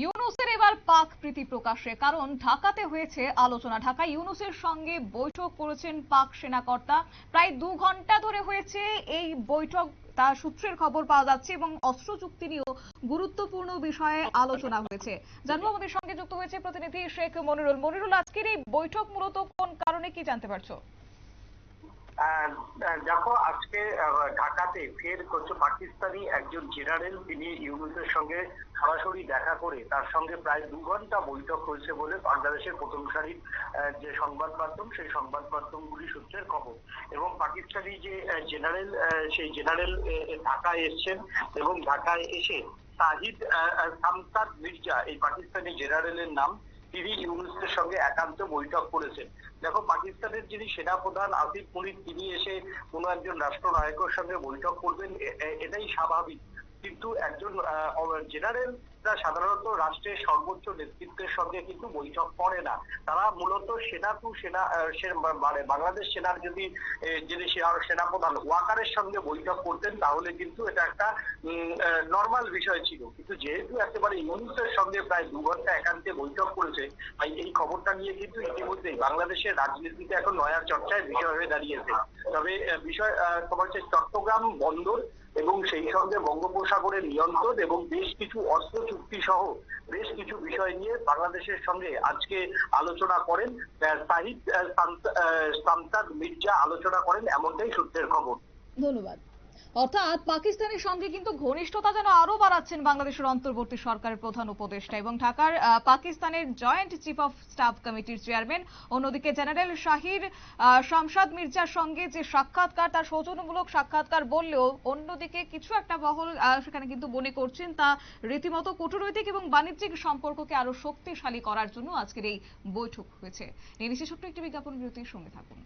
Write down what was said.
ইউনুসের এবার পাক প্রীতি প্রকাশে, কারণ ঢাকাতে হয়েছে আলোচনা। ঢাকা ইউনুসের সঙ্গে বৈঠক করেছেন পাক সেনাকর্তা। প্রায় দু ঘণ্টা ধরে হয়েছে এই বৈঠক তার সূত্রের খবর পাওয়া যাচ্ছে এবং অস্ত্র চুক্তি নিয়েও গুরুত্বপূর্ণ বিষয়ে আলোচনা হয়েছে। জানব আমাদের সঙ্গে যুক্ত হয়েছে প্রতিনিধি শেখ মনিরুল। মনিরুল, আজকের এই বৈঠক মূলত কোন কারণে কি জানতে পারছ? দেখো, আজকে ঢাকাতে ফের হচ্ছে পাকিস্তানি একজন জেনারেল তিনি ইউনুসের সঙ্গে সরাসরি দেখা করে তার সঙ্গে প্রায় দু ঘণ্টা বৈঠক হয়েছে বলে বাংলাদেশের প্রথম সারির যে সংবাদ মাধ্যম, সেই সংবাদ মাধ্যমগুলি সূত্রের খবর। এবং পাকিস্তানি যে জেনারেল সেই জেনারেল ঢাকায় এসছেন এবং ঢাকায় এসে তাহিদ সামসাদ মির্জা, এই পাকিস্তানি জেনারেলের নাম তিনি ইউনুসের সঙ্গে একান্ত বৈঠক করেছেন। দেখো, পাকিস্তানের যিনি সেনাপ্রধান আসিফ মুনির, তিনি এসে কোনো একজন রাষ্ট্রনায়কের সঙ্গে বৈঠক করবেন এটাই স্বাভাবিক। কিন্তু একজন জেনারেল সাধারণত রাষ্ট্রের সর্বোচ্চ নেতৃত্বের সঙ্গে কিন্তু বৈঠক করে না। তারা মূলত সেনা টু সেনা মানে বাংলাদেশ সেনার যদি যিনি সেনা- সেনাপ্রধান ওয়াকারের সঙ্গে বৈঠক করতেন, তাহলে কিন্তু এটা একটা নর্মাল বিষয় ছিল। কিন্তু যেহেতু একেবারে ইউনিসের সঙ্গে প্রায় দু ঘণ্টা একান্তে বৈঠক করেছে, তাই এই খবরটা নিয়ে কিন্তু ইতিমধ্যেই বাংলাদেশের রাজনীতিতে এখন নয়া চর্চায় বিষয় হয়ে দাঁড়িয়েছে। তবে বিষয় তোমার হচ্ছে চট্টগ্রাম বন্দর এবং সেই সঙ্গে বঙ্গোপসাগরের নিয়ন্ত্রণ এবং বেশ কিছু অস্ত্র চুক্তি সহ বেশ কিছু বিষয় নিয়ে বাংলাদেশের সঙ্গে আজকে আলোচনা করেন সাহিদ সামসা- মির্জা আলোচনা করেন এমনটাই সূত্রের খবর। ধন্যবাদ। অর্থাৎ পাকিস্তানের সঙ্গে কিন্তু ঘনিষ্ঠতা যেন আরও বাড়াচ্ছেন বাংলাদেশের অন্তর্বর্তী সরকারের প্রধান উপদেষ্টা এবং ঢাকার পাকিস্তানের জয়েন্ট চিফ অফ স্টাফ কমিটির চেয়ারম্যান অন্যদিকে জেনারেল শাহির শামসাদ মির্জার সঙ্গে যে সাক্ষাৎকার তার সৌজন্যমূলক সাক্ষাৎকার বললেও অন্যদিকে কিছু একটা আহ, সেখানে কিন্তু মনে করছেন তা রীতিমতো কূটনৈতিক এবং বাণিজ্যিক সম্পর্ককে আরও শক্তিশালী করার জন্য আজকের এই বৈঠক হয়েছে। নিচ্ছে ছোট্ট একটি বিজ্ঞাপন বিরতির সঙ্গে থাকুন।